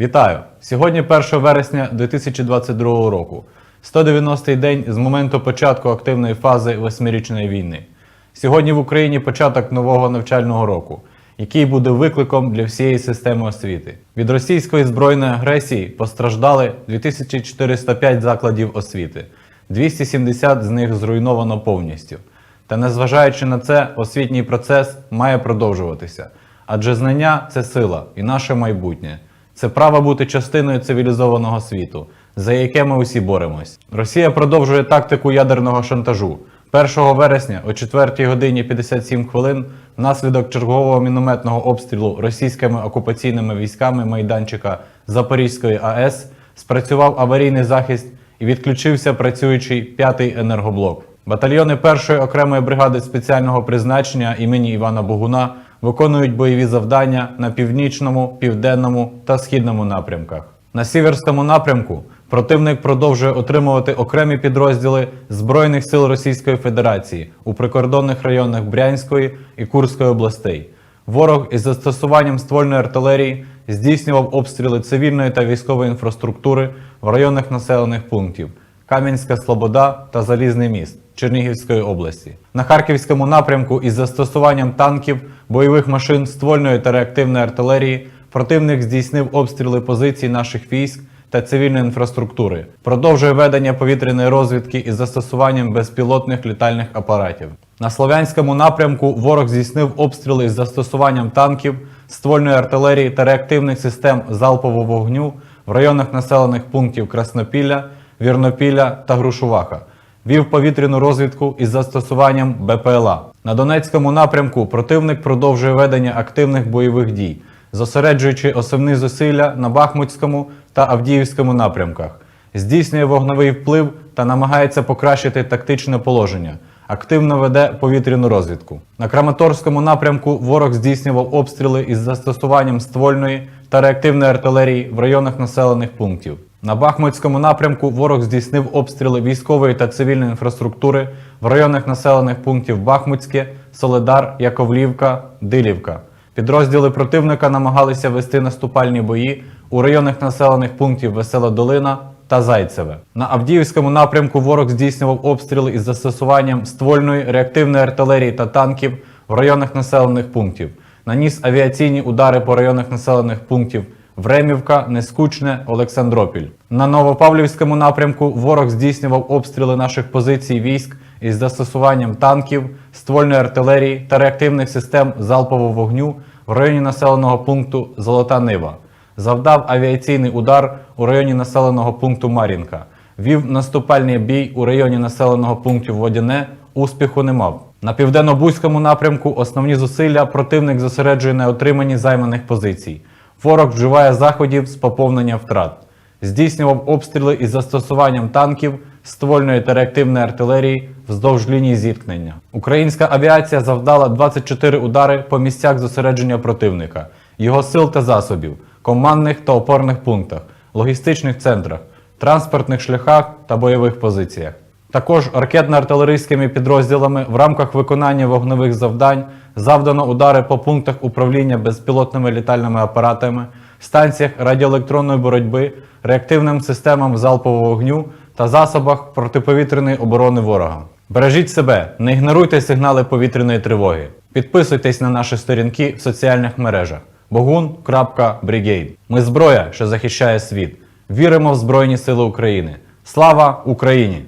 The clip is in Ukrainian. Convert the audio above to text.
Вітаю! Сьогодні 1 вересня 2022 року. 190-й день з моменту початку активної фази восьмирічної війни. Сьогодні в Україні початок нового навчального року, який буде викликом для всієї системи освіти. Від російської збройної агресії постраждали 2405 закладів освіти, 270 з них зруйновано повністю. Та незважаючи на це, освітній процес має продовжуватися, адже знання це сила і наше майбутнє. Це право бути частиною цивілізованого світу, за яке ми усі боремось. Росія продовжує тактику ядерного шантажу. 1 вересня о 4 годині 57 хвилин внаслідок чергового мінометного обстрілу російськими окупаційними військами майданчика Запорізької АЕС спрацював аварійний захист і відключився працюючий п'ятий енергоблок. Батальйони першої окремої бригади спеціального призначення імені Івана Богуна виконують бойові завдання на північному, південному та східному напрямках. На сіверському напрямку противник продовжує отримувати окремі підрозділи Збройних сил Російської Федерації у прикордонних районах Брянської і Курської областей. Ворог із застосуванням ствольної артилерії здійснював обстріли цивільної та військової інфраструктури в районах населених пунктів Кам'янська Слобода та Залізний міст Чернігівської області. На харківському напрямку із застосуванням танків, бойових машин, ствольної та реактивної артилерії противник здійснив обстріли позицій наших військ та цивільної інфраструктури. Продовжує ведення повітряної розвідки із застосуванням безпілотних літальних апаратів. На Слов'янському напрямку ворог здійснив обстріли із застосуванням танків, ствольної артилерії та реактивних систем залпового вогню в районах населених пунктів Краснопілля, Вірнопілля та Грушуваха. Вів повітряну розвідку із застосуванням БПЛА. На Донецькому напрямку противник продовжує ведення активних бойових дій, зосереджуючи основні зусилля на Бахмутському та Авдіївському напрямках, здійснює вогневий вплив та намагається покращити тактичне положення. Активно веде повітряну розвідку. На Краматорському напрямку ворог здійснював обстріли із застосуванням ствольної та реактивної артилерії в районах населених пунктів. На Бахмутському напрямку ворог здійснив обстріли військової та цивільної інфраструктури в районах населених пунктів Бахмутське, Соледар, Яковлівка, Дилівка. Підрозділи противника намагалися вести наступальні бої у районах населених пунктів Весела Долина та Зайцеве. На Авдіївському напрямку ворог здійснював обстріли із застосуванням ствольної, реактивної артилерії та танків в районах населених пунктів. Наніс авіаційні удари по районах населених пунктів Времівка, Нескучне, Олександропіль. На Новопавлівському напрямку ворог здійснював обстріли наших позицій військ із застосуванням танків, ствольної артилерії та реактивних систем залпового вогню в районі населеного пункту Золота Нива. Завдав авіаційний удар у районі населеного пункту Мар'їнка. Вів наступальний бій у районі населеного пункту Водяне. Успіху не мав. На південно-бузькому напрямку основні зусилля противник зосереджує на отриманні займаних позицій. Ворог вживає заходів з поповнення втрат. Здійснював обстріли із застосуванням танків, ствольної та реактивної артилерії вздовж лінії зіткнення. Українська авіація завдала 24 удари по місцях зосередження противника, його сил та засобів, командних та опорних пунктах, логістичних центрах, транспортних шляхах та бойових позиціях. Також ракетно-артилерійськими підрозділами в рамках виконання вогневих завдань завдано удари по пунктах управління безпілотними літальними апаратами, станціях радіоелектронної боротьби, реактивним системам залпового вогню та засобах протиповітряної оборони ворога. Бережіть себе, не ігноруйте сигнали повітряної тривоги. Підписуйтесь на наші сторінки в соціальних мережах bogun.brigade. Ми зброя, що захищає світ. Віримо в Збройні Сили України. Слава Україні!